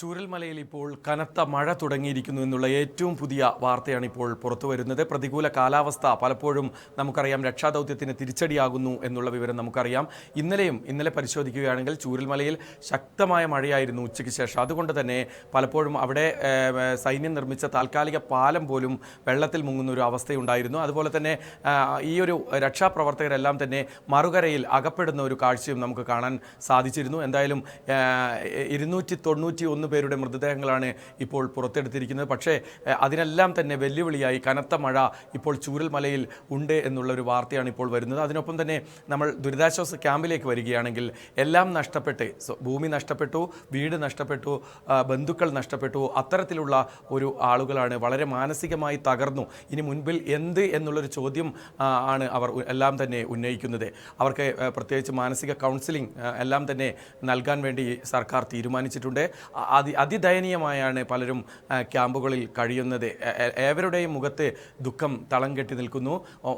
ചൂരൽമലയിൽ ഇപ്പോൾ കനത്ത മഴ തുടങ്ങിയിരിക്കുന്നു എന്നുള്ള ഏറ്റവും പുതിയ വാർത്തയാണ് ഇപ്പോൾ പുറത്തു വരുന്നത്. പ്രതികൂല കാലാവസ്ഥ പലപ്പോഴും നമുക്കറിയാം രക്ഷാദൗത്യത്തിന് തിരിച്ചടിയാകുന്നു എന്നുള്ള വിവരം നമുക്കറിയാം. ഇന്നലെയും ഇന്നലെ പരിശോധിക്കുകയാണെങ്കിൽ ചൂരൽമലയിൽ ശക്തമായ മഴയായിരുന്നു ഉച്ചയ്ക്ക് ശേഷം. അതുകൊണ്ട് തന്നെ പലപ്പോഴും അവിടെ സൈന്യം നിർമ്മിച്ച താൽക്കാലിക പാലം പോലും വെള്ളത്തിൽ മുങ്ങുന്ന ഒരു അവസ്ഥയുണ്ടായിരുന്നു. അതുപോലെ തന്നെ ഈ ഒരു രക്ഷാപ്രവർത്തകരെല്ലാം തന്നെ മറുകരയിൽ അകപ്പെടുന്ന ഒരു കാഴ്ചയും നമുക്ക് കാണാൻ സാധിച്ചിരുന്നു. എന്തായാലും ഇരുന്നൂറ്റി തൊണ്ണൂറ്റി ഒന്ന് പേരുടെ മൃതദേഹങ്ങളാണ് ഇപ്പോൾ പുറത്തെടുത്തിരിക്കുന്നത്. പക്ഷേ അതിനെല്ലാം തന്നെ വെല്ലുവിളിയായി കനത്ത മഴ ഇപ്പോൾ ചൂരൽമലയിൽ ഉണ്ട് എന്നുള്ള ഒരു വാർത്തയാണ് ഇപ്പോൾ വരുന്നത്. അതിനൊപ്പം തന്നെ നമ്മൾ ദുരിതാശ്വാസ ക്യാമ്പിലേക്ക് വരികയാണെങ്കിൽ എല്ലാം നഷ്ടപ്പെട്ട് ഭൂമി നഷ്ടപ്പെട്ടു വീട് നഷ്ടപ്പെട്ടു ബന്ധുക്കൾ നഷ്ടപ്പെട്ടു അത്തരത്തിലുള്ള ഒരു ആളുകളാണ് വളരെ മാനസികമായി തകർന്നു. ഇനി മുൻപിൽ എന്ത് എന്നുള്ളൊരു ചോദ്യം ആണ് അവർ എല്ലാം തന്നെ ഉന്നയിക്കുന്നത്. അവർക്ക് പ്രത്യേകിച്ച് മാനസിക കൗൺസിലിംഗ് എല്ലാം തന്നെ നൽകാൻ വേണ്ടി സർക്കാർ തീരുമാനിച്ചിട്ടുണ്ട്. അതി അതിദയനീയമായാണ് പലരും ക്യാമ്പുകളിൽ കഴിയുന്നത്. ഏവരുടെയും മുഖത്ത് ദുഃഖം തളം കെട്ടി നിൽക്കുന്നു.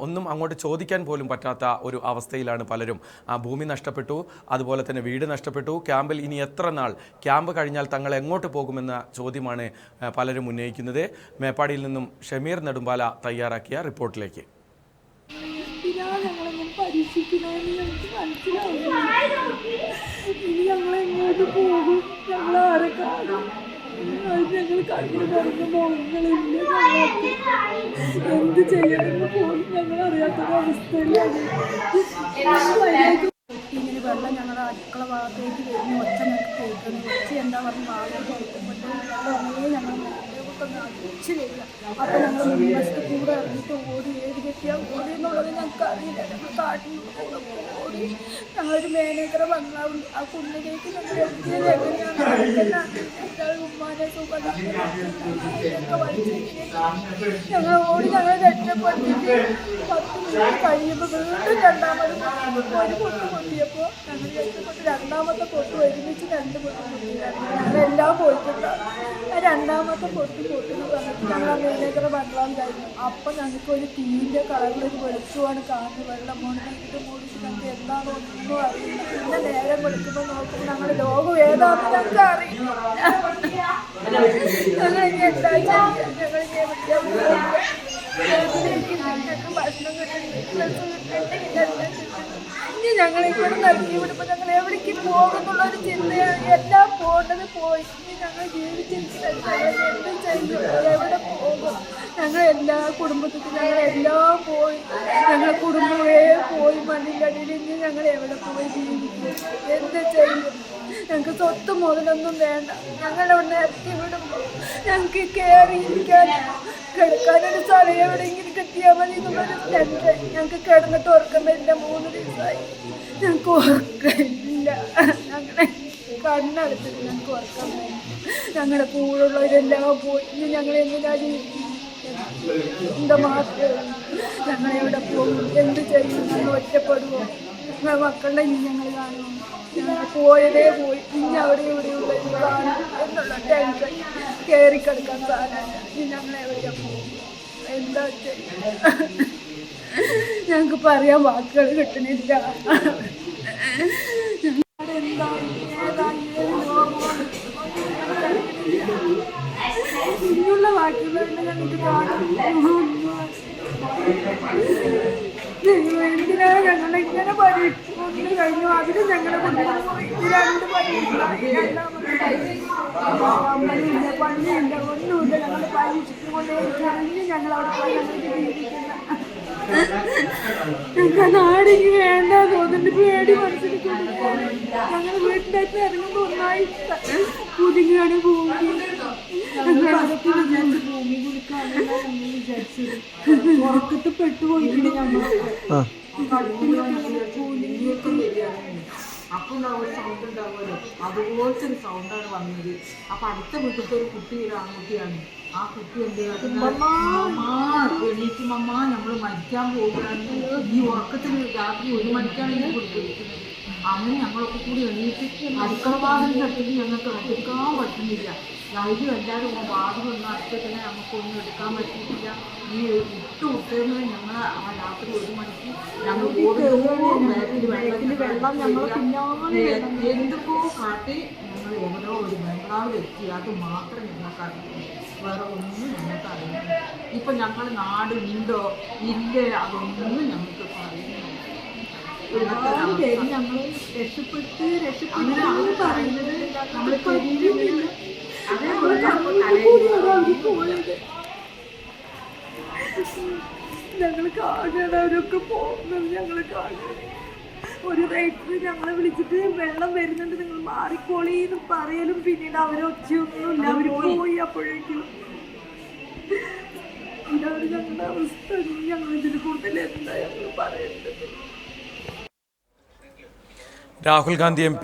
ഒന്നും അങ്ങോട്ട് ചോദിക്കാൻ പോലും പറ്റാത്ത ഒരു അവസ്ഥയിലാണ് പലരും. ഭൂമി നഷ്ടപ്പെട്ടു അതുപോലെ തന്നെ വീട് നഷ്ടപ്പെട്ടു. ക്യാമ്പിൽ ഇനി എത്ര നാൾ? ക്യാമ്പ് കഴിഞ്ഞാൽ തങ്ങൾ എങ്ങോട്ട് പോകുമെന്ന ചോദ്യമാണ് പലരും ഉന്നയിക്കുന്നത്. മേപ്പാടിയിൽ നിന്നും ഷമീർ നെടുമ്പാല തയ്യാറാക്കിയ റിപ്പോർട്ടിലേക്ക്. ഇനി ഞങ്ങൾ എങ്ങോട്ട് പോകും? ഞങ്ങൾ ആരെ കാണും ഞങ്ങൾ കണ്ണു പറയുമ്പോൾ മുഖങ്ങളില്ല ഞങ്ങൾക്ക്. എന്ത് ചെയ്യണമെന്ന് പോലും ഞങ്ങൾ അറിയാത്തൊരവസ്ഥയിലാണ് ഇങ്ങനെ വെള്ളം ഞങ്ങളുടെ അടുക്കള ഭാഗത്തേക്ക് വരുന്ന. ഒറ്റ ഞങ്ങൾക്ക് കേൾക്കുന്നു. ഒച്ച എന്താ പറഞ്ഞ് വാഴ വെള്ളമേ ഞങ്ങൾ അടിച്ച് വരിക. അപ്പം ഞങ്ങൾ മുൻവശത്ത് കൂടെ ഇറങ്ങിയിട്ട് ഓടി ഏത് കെട്ടിയാൽ ഓടി എന്നുള്ളത് ഞങ്ങൾക്ക് അറിയില്ല. ഞങ്ങൾ കാട്ടിൽ കൂടെ ഓടി ഞങ്ങളൊരു മേനേജറെ ബംഗ്ലാവുണ്ട് ആ കുന്നിലേക്ക് ഞങ്ങൾ ഓടി ഞങ്ങൾ രക്ഷപ്പെട്ടിട്ട് പത്ത് മിനിറ്റ് കഴിയുമ്പോൾ വീണ്ടും രണ്ടാമത് ഒരു പൊട്ട് പൊട്ടിയപ്പോൾ ഞങ്ങൾ രക്ഷപ്പെട്ട് രണ്ടാമത്തെ പൊട്ട് ഒരുമിച്ച് രണ്ട് പൊട്ട് പൊട്ടിയതായിരുന്നു ഞങ്ങളെല്ലാം പോയിട്ടുണ്ട്. രണ്ടാമത്തെ പൊട്ട് പൊട്ടുന്ന സമയത്ത് ഞങ്ങൾ ബംഗ്ലാവിലായിരുന്നു അപ്പം ഞങ്ങൾക്ക് ഒരു തീന്റെ കളറിലൊരു വെളിച്ചമാണ് കാണുന്നത്. വെള്ളം വീട്ടിൽ മൂടിയിട്ട് ഞങ്ങൾക്ക് എന്താണോ ഒന്നും അറിയില്ല. പിന്നെ നേരെ വിളിക്കുമ്പോൾ നോക്കുമ്പോൾ ഞങ്ങൾ ലോകം ഏതാണെന്ന് ഞങ്ങൾക്ക് അറിയില്ല. ഞങ്ങൾ ഇവിടെ നൽകി വിടുമ്പോൾ ഞങ്ങൾ എവിടേക്ക് പോകുന്നുള്ളൊരു ചിന്തയാണ്. എല്ലാം പോകേണ്ടത് പോയി. ഞങ്ങൾ ജീവിച്ചിരിക്കുന്നത് എവിടെ പോകും? ഞങ്ങൾ എല്ലാ കുടുംബത്തിലും ഞങ്ങൾ എല്ലാം പോയി ഞങ്ങൾ കുടുംബമേ പോയി മണ്ണിലടിയിൽ ഞങ്ങൾ എവിടെ പോയി ജീവിക്കും? എന്താ ചെയ്യും? ഞങ്ങൾക്ക് സ്വത്ത് മുതലൊന്നും വേണ്ട. ഞങ്ങളവിടെ എത്തി വിടുമ്പോൾ ഞങ്ങൾക്ക് കയറിയിരിക്കാൻ കിടക്കാനൊരു സ്ഥലം എവിടെയെങ്കിലും കിട്ടിയാൽ മതി എന്നുള്ളൊരു ഞങ്ങൾക്ക് കിടന്നിട്ട് ഉറക്കം വരില്ല. മൂന്ന് ദിവസമായി ഞങ്ങൾക്ക് ഉറക്കമില്ല കണ്ണടച്ചിട്ട് ഞങ്ങൾക്ക് ഉറക്കാൻ ഞങ്ങളുടെ കൂടെയുള്ളവരെല്ലാം പോയി. ഇനി ഞങ്ങൾ എന്തിനാ എന്താ മാത്രം ഞങ്ങൾ എവിടെ പോകും? എന്ത് ചെയ്യും? ഞങ്ങൾ ഒറ്റപ്പെടുമോ ഞങ്ങളെ മക്കളുടെ ഇനി ഞങ്ങൾ കാണുമോ? ഞങ്ങൾ പോയതേ പോയി. ഇനി അവിടെ ഇത് കാണും എന്നുള്ള ടെൻഷൻ കയറി കിടക്കാൻ ഇനി ഞങ്ങൾ എവിടെ പോകും? എന്താ ഞങ്ങൾക്ക് പറയാൻ വാക്കുകൾ കിട്ടണില്ല. ഞങ്ങൾക്ക് കാണാൻ നിങ്ങൾ എന്തിനാ ഞങ്ങളെ ഇങ്ങനെ പരീക്ഷിച്ചു കഴിഞ്ഞു അതിന് ഞങ്ങളെ കുടുംബം രണ്ട് പരീക്ഷ അമ്മയില്ല പള്ളിയില്ല ഒന്നുമില്ല ഞങ്ങൾ പരീക്ഷിച്ചുകൊണ്ടേ ഇറങ്ങി ഞങ്ങൾ അവിടെ പോയി ഞങ്ങൾക്ക് ഞങ്ങൾക്ക് നാടിക്ക് വേണ്ട തോന്നുന്നുണ്ട് പേടി മനസ്സിൽ ഞങ്ങൾ വീട്ടിലേക്ക് ഇറങ്ങുമ്പോൾ ഒന്നായി. പുതുങ്ങാണ് ഭൂമി ഞങ്ങൾ അതൊക്കെ വിചാരിച്ച് ഭൂമി കുളിക്കാനല്ല ഞങ്ങൾ വിചാരിച്ചത് ഉറക്കത്ത് പെട്ടുപോയിട്ടുണ്ട് ഞങ്ങൾ അപ്പൊ ഉണ്ടാവും ഒരു സൗണ്ട് ഉണ്ടാവുമല്ലോ. അതുപോലത്തെ ഒരു സൗണ്ടാണ് വന്നത്. അപ്പൊ അടുത്ത വീട്ടിലത്തെ ഒരു കുട്ടി ഒരു ആൺകുട്ടിയാണ്. ആ കുട്ടി എന്ത് എണീറ്റ് മമ്മ നമ്മൾ മരിക്കാൻ പോകുകയാണ് ഈ ഉറക്കത്തിൽ രാത്രി ഒരു മണിക്കാണ് ഈ കുട്ടി വിളിക്കുന്നത് അങ്ങനെ ഞങ്ങളൊക്കെ കൂടി എണീറ്റ് അടുക്കള ഭാഗം തട്ടിട്ട് ഞങ്ങൾക്ക് എടുക്കാൻ പറ്റുന്നില്ല. ധൈര്യം എല്ലാവരും വാതിലൊന്നും അടച്ചിട്ടില്ല നമുക്കൊന്നും എടുക്കാൻ പറ്റിയിട്ടില്ല. ഈ ഇട്ട് വിട്ടേന്ന് ഞങ്ങൾ ആ രാത്രി ഒരു മണിക്ക് ഞങ്ങൾ വെള്ളം ഞങ്ങളെ പിന്നാലെ എന്തൊക്കെയോ കാട്ടി ഞങ്ങൾ എവിടെയോ ഒരു ബംഗ്ലാവിലെത്തി അത് മാത്രം ഞങ്ങൾക്ക് അറിയുന്നു വേറെ ഒന്നും ഞങ്ങൾക്ക് അറിയില്ല. ഇപ്പം ഞങ്ങൾ നാട് ഉണ്ടോ? ഇല്ലേ? അതൊന്നും ഞങ്ങൾക്ക് പറയുന്നില്ല ഒരുപാട് പേര് ഞങ്ങൾ രക്ഷപ്പെട്ട് രക്ഷപ്പെടുത്തി പറയുന്നത് നമ്മൾ ഞങ്ങൾ കാണണം അവരൊക്കെ പോകുന്നത് ഞങ്ങൾ കാണണം ഒരു റേറ്റിന് ഞങ്ങളെ വിളിച്ചിട്ട് വെള്ളം വരുന്നുണ്ട് നിങ്ങൾ മാറിക്കോളി എന്ന് പറയലും പിന്നീട് അവരൊച്ചയൊന്നുമില്ല അവർ പോയി അപ്പോഴേക്കും ഇതാണ് ഞങ്ങളുടെ അവസ്ഥ ഞങ്ങൾ ഇതിന് കൂടുതൽ എന്താ ഞങ്ങൾ പറയുന്നത് രാഹുൽ ഗാന്ധി എം